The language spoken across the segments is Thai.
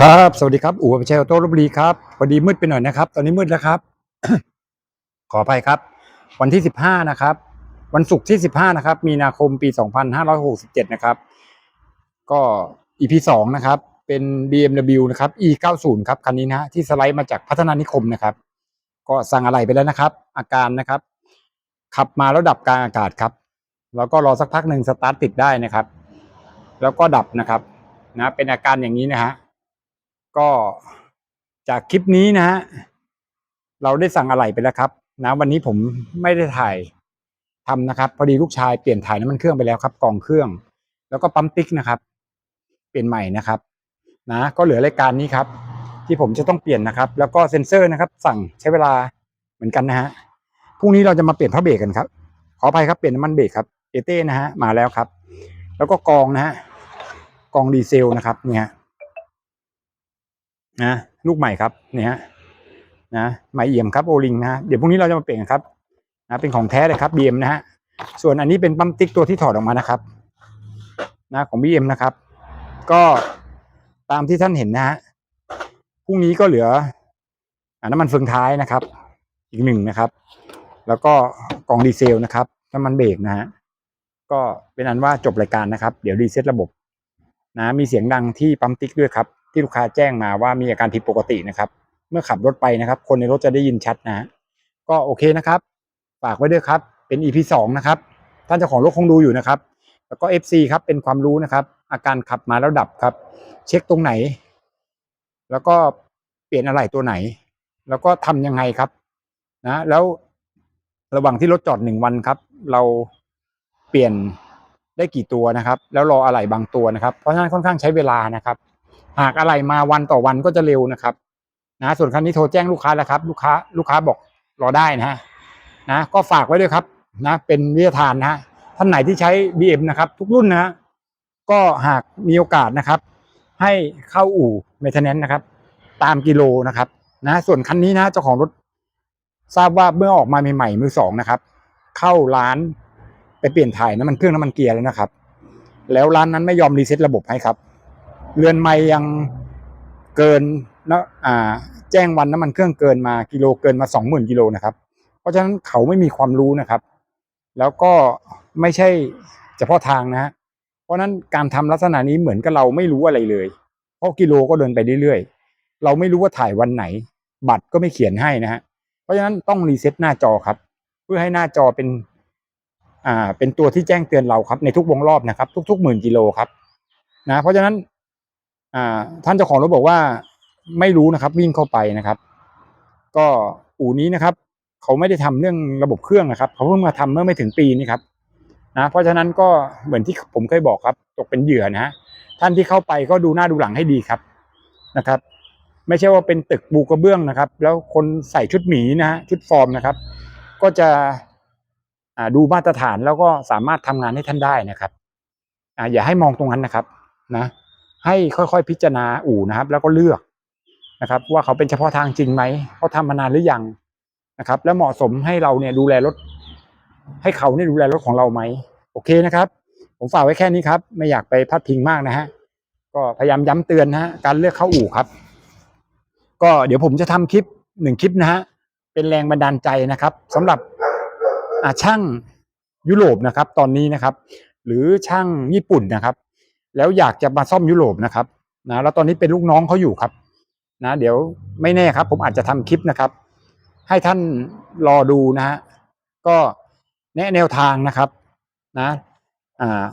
ครับ สวัสดีครับ อู๋ประชัยออโต้ลบบุรีครับ พอดีมืดไปหน่อยนะครับ ตอนนี้มืดแล้วครับ ขออภัยครับ วันที่ 15 นะครับ วันศุกร์ที่ 15 นะครับ มีนาคมปี 2567 นะครับ ก็ EP 2นะครับ เป็น BMW นะครับ E90 ครับ คันนี้นะฮะที่สไลด์มาจากพัฒนานิคมนะครับ ก็สั่งอะไรไปแล้วนะครับ อาการนะครับ ขับมาแล้วดับกลางอากาศครับ แล้วก็รอสักพักหนึ่งสตาร์ทติดได้นะครับ แล้วก็ดับนะครับ นะ เป็นอาการอย่างนี้นะฮะ ก็จากคลิปนี้นะฮะเราได้สั่งอะไรไปแล้วครับ นะวันนี้ผมไม่ได้ถ่ายทำนะครับ พอดีลูกชายเปลี่ยนถ่ายน้ำมันเครื่องไปแล้วครับกล่องเครื่อง แล้วก็ปั๊มติ๊กนะครับ เปลี่ยนใหม่นะครับ นะ ก็เหลือรายการนี้ครับ ที่ผมจะต้องเปลี่ยนนะครับ แล้วก็เซ็นเซอร์นะครับ สั่งใช้เวลาเหมือนกันนะฮะพรุ่งนี้เราจะมาเปลี่ยนพระเบรกกันครับ ขออภัยครับเปลี่ยนน้ำมันเบรกครับเอเต้นะฮะมาแล้วครับ แล้วก็กองนะฮะกองดีเซลนะครับเนี่ย นะลูกใหม่ครับเนี่ยฮะนะใหม่เอี่ยมครับโอลิงนะฮะเดี๋ยวพรุ่งนี้เราจะมาเปลี่ยนครับนะเป็นของแท้เลยครับ BM นะฮะส่วนอันนี้เป็นปั๊มติ๊กตัวที่ถอดออกมานะครับนะของ BM นะครับ ก็ตามที่ท่านเห็นนะฮะพรุ่งนี้ก็เหลืออน้ำมันเฟืองท้ายนะครับ อีกหนึ่งนะครับ แล้วก็กล่องดีเซลนะครับน้ำมันเบรกนะฮะก็เป็นอันว่าจบรายการนะครับ เดี๋ยวรีเซ็ตระบบนะมีเสียงดังที่ปั๊มติ๊กด้วยครับ ที่ลูกค้าแจ้งมาว่ามีอาการผิดปกตินะครับ เมื่อขับรถไปนะครับ คนในรถจะได้ยินชัดนะ ก็โอเคนะครับ ฝากไว้ด้วยครับ เป็น EP สองนะครับ ท่านเจ้าของรถคงดูอยู่นะครับ แล้วก็ FC ครับ เป็นความรู้นะครับ อาการขับมาแล้วดับครับ เช็คตรงไหน แล้วก็เปลี่ยนอะไรตัวไหน แล้วก็ทำยังไงครับ นะ แล้วระหว่างที่รถจอดหนึ่งวันครับ เราเปลี่ยนได้กี่ตัวนะครับ แล้วรออะไหล่บางตัวนะครับ เพราะฉะนั้นค่อนข้างใช้เวลานะครับ หากอะไหล่มาวันต่อวันก็จะเร็วนะครับนะส่วนคันนี้โทรแจ้งลูกค้าแล้วครับ ลูกค้าลูกค้าบอกรอได้นะฮะนะก็ฝากไว้ด้วยครับนะเป็นวิทยาทานนะฮะท่านไหนที่ใช้ BM นะครับ ทุกรุ่นนะฮะก็หากมีโอกาสนะครับ ให้เข้าอู่เมทเนนนะครับ ตามกิโลนะครับนะส่วนคันนี้นะเจ้าของรถทราบว่าเมื่อออกมาใหม่ๆมือสองนะครับ เข้าร้านไปเปลี่ยนถ่ายน้ำมันเครื่องน้ำมันเกียร์แล้วนะครับ แล้วร้านนั้นไม่ยอมรีเซ็ตระบบให้ครับ เรือนไม่ยังเกินนะอ่าแจ้งวันน้ำมันเครื่องเกินมากิโลเกินมาสองหมื่นกิโลนะครับ เพราะฉะนั้นเขาไม่มีความรู้นะครับ แล้วก็ไม่ใช่เฉพาะทางนะฮะเพราะฉะนั้นการทำลักษณะนี้เหมือนกับเราไม่รู้อะไรเลย เพราะกิโลก็เดินไปเรื่อยๆ เราไม่รู้ว่าถ่ายวันไหน บัตรก็ไม่เขียนให้นะฮะเพราะฉะนั้นต้องรีเซ็ตหน้าจอครับ เพื่อให้หน้าจอเป็นอ่าเป็นตัวที่แจ้งเตือนเราครับในทุกวงรอบนะครับ ทุกๆหมื่นกิโลครับนะเพราะฉะนั้น อ่าท่านเจ้าของรถบอกว่าไม่รู้นะครับวิ่งเข้าไปนะครับ ก็อู่นี้นะครับเขาไม่ได้ทำเรื่องระบบเครื่องนะครับเขาเพิ่งมาทำเมื่อไม่ถึงปีนี้ครับนะเพราะฉะนั้นก็เหมือนที่ผมเคยบอกครับ ตกเป็นเหยื่อนะฮะท่านที่เข้าไปก็ดูหน้าดูหลังให้ดีครับนะครับ ไม่ใช่ว่าเป็นตึกบูกระเบื้องนะครับ แล้วคนใส่ชุดหมีนะฮะชุดฟอร์มนะครับ ก็จะดูมาตรฐานแล้วก็สามารถทำงานให้ท่านได้นะครับออย่าให้มองตรงนั้นนะครับ นะ ให้ค่อยๆพิจารณาอู่นะครับ แล้วก็เลือกนะครับ ว่าเขาเป็นเฉพาะทางจริงไหมเขาทำมานานหรือยังนะครับ แล้วเหมาะสมให้เราเนี่ยดูแลรถ ให้เขาเนี่ยดูแลรถของเราไหมโอเคนะครับ ผมฝากไว้แค่นี้ครับ ไม่อยากไปพัดพิงมากนะฮะก็พยายามย้ำเตือนนะฮะการเลือกเข้าอู่ครับ ก็เดี๋ยวผมจะทำคลิปหนึ่งคลิปนะฮะเป็นแรงบันดาลใจนะครับสำหรับอาช่างยุโรปนะครับ ตอนนี้นะครับ หรือช่างญี่ปุ่นนะครับ แล้วอยากจะมาซ่อมยุโรปนะครับนะแล้วตอนนี้เป็นลูกน้องเขาอยู่ครับนะเดี๋ยวไม่แน่ครับ ผมอาจจะทำคลิปนะครับ ให้ท่านรอดูนะฮะก็แนะแนวทางนะครับนะอ่า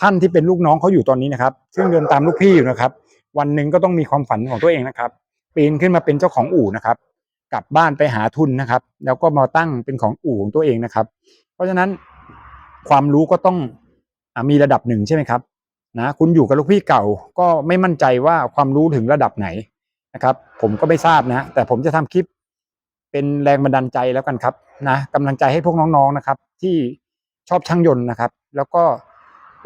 ท่านที่เป็นลูกน้องเขาอยู่ตอนนี้นะครับ ซึ่งเดินตามลูกพี่อยู่นะครับ วันหนึ่งก็ต้องมีความฝันของตัวเองนะครับ ปีนขึ้นมาเป็นเจ้าของอู่นะครับ กลับบ้านไปหาทุนนะครับ แล้วก็มาตั้งเป็นของอู่ของตัวเองนะครับ เพราะฉะนั้นความรู้ก็ต้องอมีระดับหนึ่งใช่ไหมครับ นะคุณอยู่กับลูกพี่เก่าก็ไม่มั่นใจว่าความรู้ถึงระดับไหนนะครับ ผมก็ไม่ทราบนะ แต่ผมจะทำคลิปเป็นแรงบันดาลใจแล้วกันครับนะกำลังใจให้พวกน้องๆนะครับ ที่ชอบช่างยนต์นะครับ แล้วก็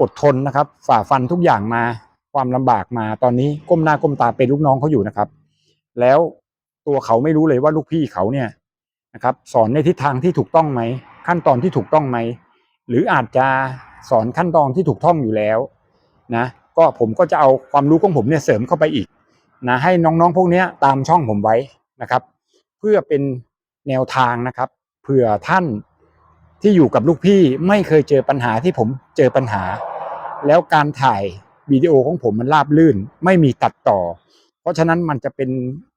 อดทนนะครับ ฝ่าฟันทุกอย่างมาความลำบากมาตอนนี้ก้มหน้าก้มตาเป็นลูกน้องเขาอยู่นะครับ แล้วตัวเขาไม่รู้เลยว่าลูกพี่เขาเนี่ยนะครับ สอนในทิศทางที่ถูกต้องไหมขั้นตอนที่ถูกต้องไหมหรืออาจจะสอนขั้นตอนที่ถูกต้องอยู่แล้ว นะก็ผมก็จะเอาความรู้ของผมเนี่ยเสริมเข้าไปอีกนะให้น้องๆพวกนี้ตามช่องผมไว้นะครับ เพื่อเป็นแนวทางนะครับเผื่อท่านที่อยู่กับลูกพี่ไม่เคยเจอปัญหาที่ผมเจอปัญหา แล้วการถ่ายวิดีโอของผมมันราบลื่น ไม่มีตัดต่อ เพราะฉะนั้นมันจะเป็น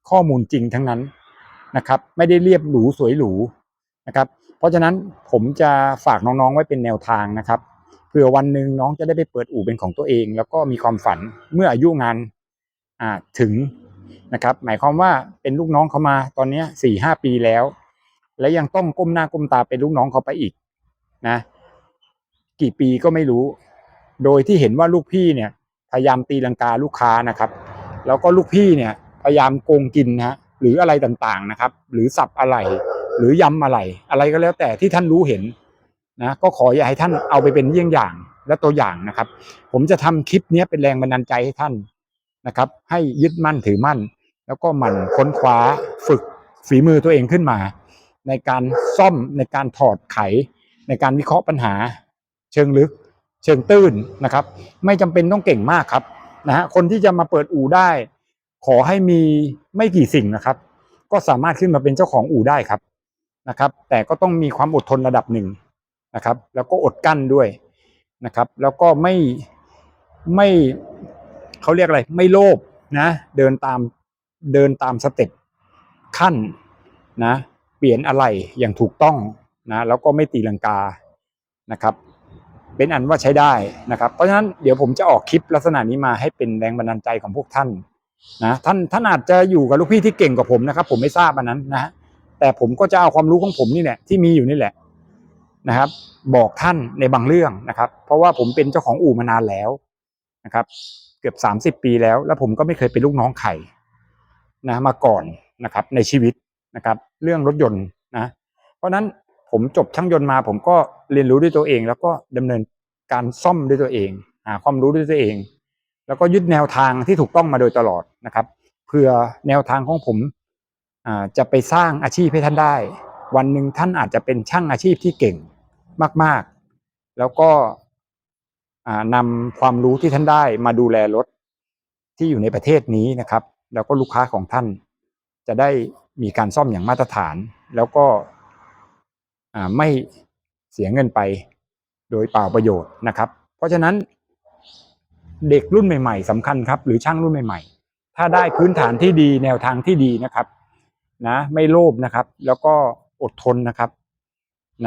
ข้อมูลจริงทั้งนั้นนะครับ ไม่ได้เรียบหรูสวยหรูนะครับ เพราะฉะนั้นผมจะฝากน้องๆไว้เป็นแนวทางนะครับ เผื่อวันหนึ่งน้องจะได้ไปเปิดอู่เป็นของตัวเอง แล้วก็มีความฝันเมื่ออายุงานถึงนะครับ หมายความว่าเป็นลูกน้องเขามาตอนนี้สี่ห้าปีแล้ว และยังต้องก้มหน้าก้มตาเป็นลูกน้องเขาไปอีกนะ กี่ปีก็ไม่รู้ โดยที่เห็นว่าลูกพี่เนี่ยพยายามตีลังกาลูกค้านะครับ แล้วก็ลูกพี่เนี่ยพยายามโกงกินนะหรืออะไรต่างๆนะครับ หรือสับอะไร หรือยำอะไร อะไรก็แล้วแต่ที่ท่านรู้เห็น นะก็ขออย่าให้ท่านเอาไปเป็นเยี่ยงอย่างและตัวอย่างนะครับ ผมจะทำคลิปนี้เป็นแรงบันดาลใจให้ท่านนะครับ ให้ยึดมั่นถือมั่น แล้วก็หมั่นค้นคว้าฝึกฝีมือตัวเองขึ้นมา ในการซ่อมในการถอดไข ในการวิเคราะห์ปัญหา เชิงลึก เชิงตื้นนะครับ ไม่จำเป็นต้องเก่งมากครับนะฮะคนที่จะมาเปิดอู่ได้ ขอให้มีไม่กี่สิ่งนะครับ ก็สามารถขึ้นมาเป็นเจ้าของอู่ได้ครับนะครับ แต่ก็ต้องมีความอดทนระดับหนึ่ง นะครับ แล้วก็อดกั้นด้วยนะครับ แล้วก็ไม่ไม่เขาเรียกอะไร ไม่โลภนะ เดินตามเดินตามสเต็ปขั้นนะ เปลี่ยนอะไรอย่างถูกต้องนะแล้วก็ไม่ตีลังกานะครับ เป็นอันว่าใช้ได้นะครับ เพราะฉะนั้นเดี๋ยวผมจะออกคลิปลักษณะนี้มาให้เป็นแรงบันดาลใจของพวกท่านนะท่านท่านอาจจะอยู่กับลูกพี่ที่เก่งกว่าผมนะครับ ผมไม่ทราบอันนั้นนะฮะแต่ผมก็จะเอาความรู้ของผมนี่แหละที่มีอยู่นี่แหละ นะครับ บอกท่านในบางเรื่องนะครับ เพราะว่าผมเป็นเจ้าของอู่มานานแล้วนะครับ เกือบสามสิบปีแล้ว แล้วผมก็ไม่เคยเป็นลูกน้องใครนะมาก่อนนะครับในชีวิตนะครับ เรื่องรถยนต์นะเพราะนั้นผมจบช่างยนต์มา ผมก็เรียนรู้ด้วยตัวเอง แล้วก็ดำเนินการซ่อมด้วยตัวเองหาความรู้ด้วยตัวเอง แล้วก็ยึดแนวทางที่ถูกต้องมาโดยตลอดนะครับเพื่อแนวทางของผมจะไปสร้างอาชีพให้ท่านได้ วันหนึ่งท่านอาจจะเป็นช่างอาชีพที่เก่ง มาก ๆ แล้วก็นำความรู้ที่ท่านได้มาดูแลรถที่อยู่ในประเทศนี้นะครับ แล้วก็ลูกค้าของท่านจะได้มีการซ่อมอย่างมาตรฐาน แล้วก็ไม่เสียเงินไปโดยเปล่าประโยชน์นะครับ เพราะฉะนั้นเด็กรุ่นใหม่ ๆสำคัญครับ หรือช่างรุ่นใหม่ ๆ ถ้าได้พื้นฐานที่ดีแนวทางที่ดีนะครับ นะ ไม่โลภนะครับ แล้วก็อดทนนะครับ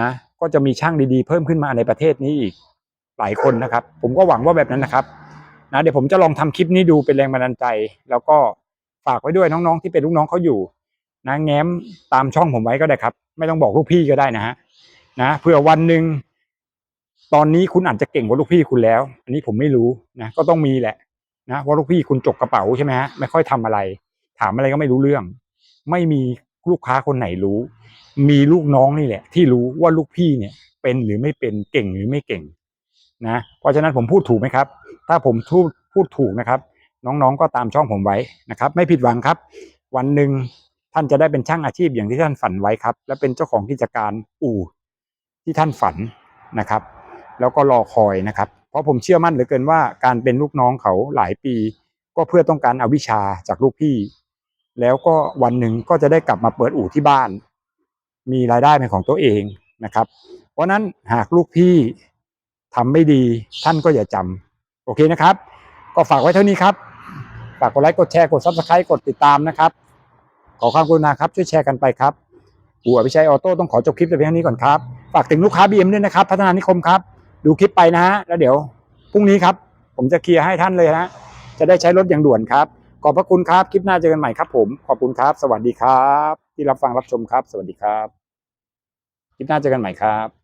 นะ ก็จะมีช่างดีๆ เพิ่มขึ้นมาในประเทศนี้อีกหลายคนนะครับ ผมก็หวังว่าแบบนั้นนะครับนะเดี๋ยวผมจะลองทำคลิปนี้ดูเป็นแรงบันดาลใจ แล้วก็ฝากไว้ด้วยน้องๆ ที่เป็นลูกน้องเขาอยู่นะแง้มตามช่องผมไว้ก็ได้ครับ ไม่ต้องบอกลูกพี่ก็ได้นะฮะนะเผื่อวันหนึ่งตอนนี้คุณอาจจะเก่งกว่าลูกพี่คุณแล้ว อันนี้ผมไม่รู้นะก็ต้องมีแหละนะเพราะลูกพี่คุณจกกระเป๋าใช่ไหมฮะไม่ค่อยทำอะไร ถามอะไรก็ไม่รู้เรื่อง ไม่มี ลูกค้าคนไหนรู้ มีลูกน้องนี่แหละ ที่รู้ว่าลูกพี่เนี่ยเป็นหรือไม่เป็นเก่งหรือไม่เก่งนะเพราะฉะนั้นผมพูดถูกไหมครับ ถ้าผมพูดพูดถูกนะครับ น้องๆก็ตามช่องผมไว้นะครับ ไม่ผิดหวังครับ วันหนึ่งท่านจะได้เป็นช่างอาชีพอย่างที่ท่านฝันไว้ครับ และเป็นเจ้าของกิจการอู่ที่ท่านฝันนะครับ แล้วก็รอคอยนะครับ เพราะผมเชื่อมั่นเหลือเกินว่าการเป็นลูกน้องเขาหลายปี ก็เพื่อต้องการเอาวิชาจากลูกพี่ แล้วก็วันหนึ่งก็จะได้กลับมาเปิดอู่ที่บ้าน มีรายได้เป็นของตัวเองนะครับ เพราะนั้นหากลูกพี่ทำไม่ดีท่านก็อย่าจำโอเคนะครับ ก็ฝากไว้เท่านี้ครับ ฝากกดไลค์กดแชร์กดซับสไครต์กดติดตามนะครับ ขอความกรุณาครับช่วยแชร์กันไปครับอู่อภิชัยออโต้ต้องขอจบคลิปแต่เพียงเท่านี้ก่อนครับ ฝากถึงลูกค้า BM ด้วยนะครับ พัฒนานิคมครับ ดูคลิปไปนะฮะแล้วเดี๋ยวพรุ่งนี้ครับ ผมจะเคลียร์ให้ท่านเลยนะจะได้ใช้รถอย่างด่วนครับ ขอบพระคุณครับ คลิปหน้าเจอกันใหม่ครับผม ขอบคุณครับ สวัสดีครับ ที่รับฟังรับชมครับ สวัสดีครับ คลิปหน้าเจอกันใหม่ครับ